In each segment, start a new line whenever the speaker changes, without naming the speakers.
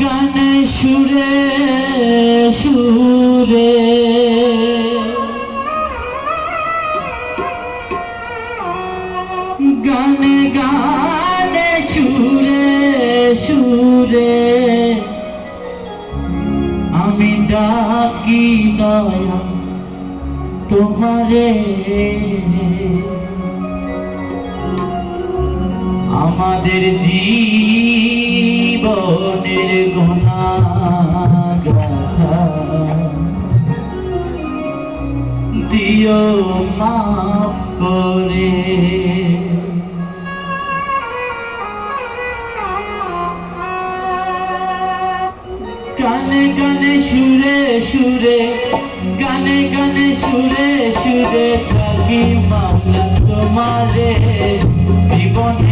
গানে সুরে সুরে। গানে গানে সুরে সুরে। আমি ডাকি দয়া তোমারে। আমাদের জীব নির্গুণা দিও মাফ করে। গানে গানে সুরে সুরে গানে গানে সুরে সুরে থাকি মামলা তোমারে। জীবনে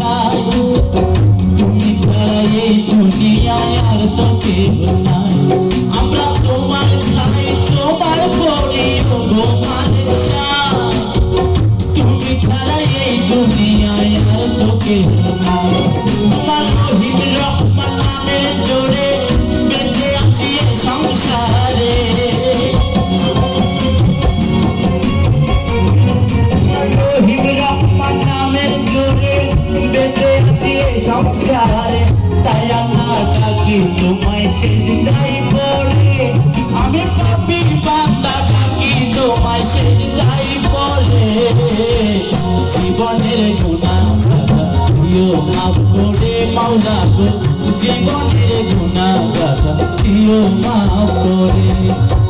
মাওলা গো জীবনের গুণা গাথা প্রিয় মা করে।